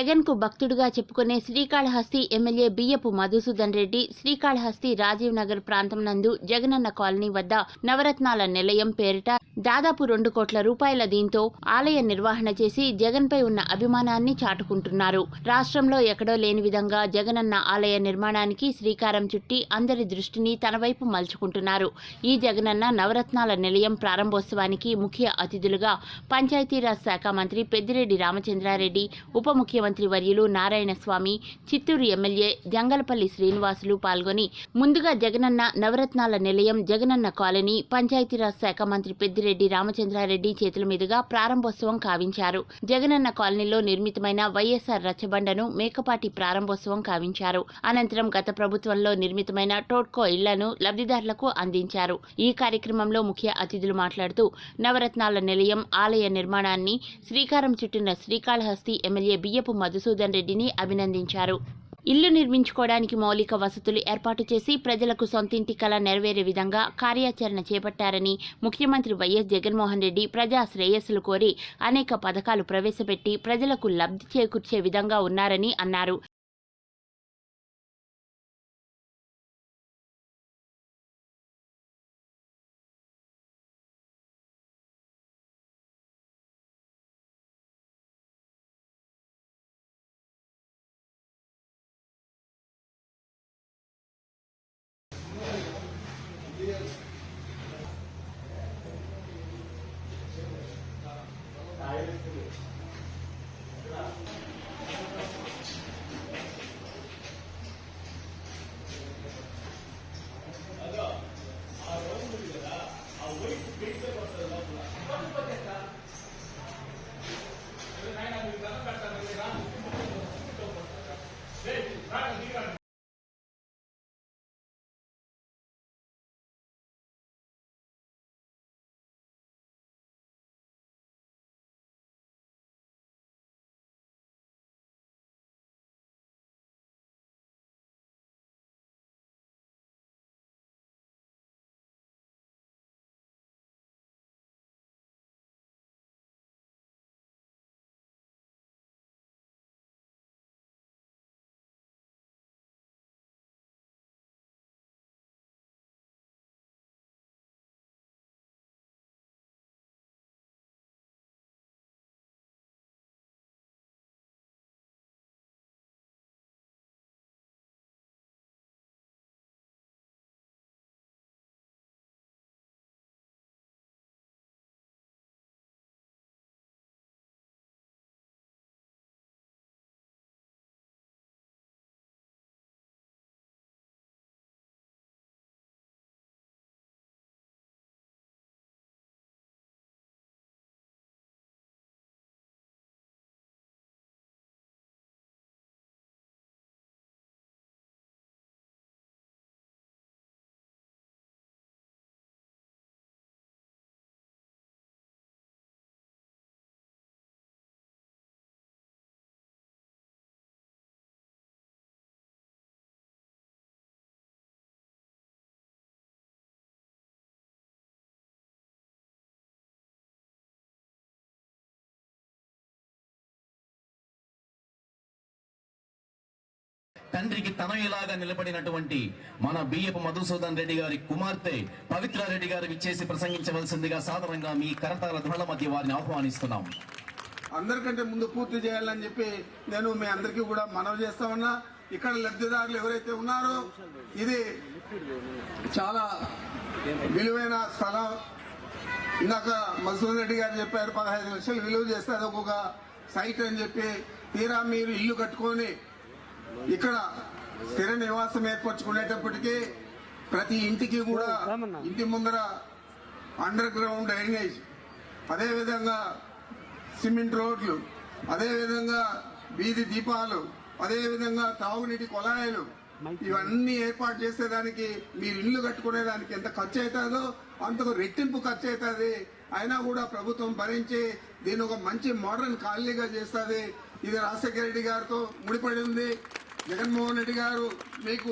జగన్కు భక్తుడుగా చెప్పుకునే శ్రీకాళహస్తి ఎమ్మెల్యే బియ్యపు మధుసూదన్ రెడ్డి శ్రీకాళహస్తి రాజీవ్ నగర్ ప్రాంతం నందు జగనన్న కాలనీ వద్ద నవరత్నాల నిలయం పేరిట దాదాపు రెండు కోట్ల రూపాయల దీంతో ఆలయ నిర్వహణ చేసి జగన్ పై ఉన్న అభిమానాన్ని చాటుకుంటున్నారు. రాష్ట్రంలో ఎక్కడో లేని విధంగా జగనన్న ఆలయ నిర్మాణానికి శ్రీకారం చుట్టి అందరి దృష్టిని తన వైపు మలుచుకుంటున్నారు. ఈ జగనన్న నవరత్నాల నిలయం ప్రారంభోత్సవానికి ముఖ్య అతిథులుగా పంచాయతీరాజ్ శాఖ మంత్రి పెద్దిరెడ్డి రామచంద్రారెడ్డి ఉప ముఖ్యమంత్రి వర్యులు నారాయణ స్వామి చిత్తూరు ఎమ్మెల్యే జంగలపల్లి శ్రీనివాసులు పాల్గొని ముందుగా జగనన్న నవరత్నాల నిలయం జగనన్న కాలనీ పంచాయతీరాజ్ శాఖ మంత్రి పెద్దిరెడ్డి రామచంద్రారెడ్డి చేతుల మీదుగా ప్రారంభోత్సవం కావించారు. జగనన్న కాలనీలో నిర్మితమైన వైఎస్ఆర్ రచ్చబండను మేకపాటి ప్రారంభోత్సవం కావించారు. అనంతరం గత ప్రభుత్వంలో నిర్మితమైన టోట్కో ఇళ్ళను లబ్ధిదారులకు అందించారు. ఈ కార్యక్రమంలో ముఖ్య అతిథులు మాట్లాడుతూ నవరత్నాల నిలయం ఆలయ నిర్మాణాన్ని శ్రీకారం చుట్టిన శ్రీకాళహస్తి ఎమ్మెల్యే బియ్యపు మధుసూదన్ రెడ్డిని అభినందించారు. ఇల్లు నిర్మించుకోవడానికి మౌలిక వసతులు ఏర్పాటు చేసి ప్రజలకు సొంతింటి కళ నెరవేరే విధంగా కార్యాచరణ చేపట్టారని ముఖ్యమంత్రి వైఎస్ జగన్మోహన్ రెడ్డి ప్రజా శ్రేయస్సులు కోరి అనేక పథకాలు ప్రవేశపెట్టి ప్రజలకు లబ్ధి చేకూర్చే విధంగా ఉన్నారని అన్నారు. తండ్రికి తనయులాగా నిలబడినటువంటి మన బియ్యపు మధుసూదన్ రెడ్డి గారి కుమార్తె పవిత్ర రెడ్డి గారు విచ్చేసి ప్రసంగించవలసిందిగా సాధారణంగా మీ కరతాల ధ్వల మధ్య వారిని ఆహ్వానిస్తున్నాం. అందరికంటే ముందు పూర్తి చేయాలని చెప్పి నేను మీ అందరికీ కూడా మనవి చేస్తామన్నా. ఇక్కడ లబ్ధిదారులు ఎవరైతే ఉన్నారో ఇది చాలా విలువైన స్థలం. ఇందాక మధుసూదన్ రెడ్డి గారు చెప్పారు పదహైదు లక్షలు విలువ చేస్తే ఒక్కొక్క సైట్ అని చెప్పి తీరా మీరు ఇల్లు కట్టుకొని ఇక్కడ స్థిర నివాసం ఏర్పరచుకునేటప్పటికీ ప్రతి ఇంటికి కూడా ఇంటి ముందర అండర్ గ్రౌండ్ డ్రైనేజ్ అదేవిధంగా సిమెంట్ రోడ్లు అదేవిధంగా వీధి దీపాలు అదేవిధంగా తాగునీటి కొలాయిలు ఇవన్నీ ఏర్పాటు చేసేదానికి మీరు ఇల్లు కట్టుకునేదానికి ఎంత ఖర్చు అవుతుందో అంతకు రెట్టింపు ఖర్చు అవుతుంది అయినా కూడా ప్రభుత్వం భరించి దీన్ని ఒక మంచి మోడర్న్ కాలనీగా చేస్తుంది. ఇది రాజశేఖర రెడ్డి గారితో ముడిపడి ఉంది. జగన్మోహన్ రెడ్డి గారు మీకు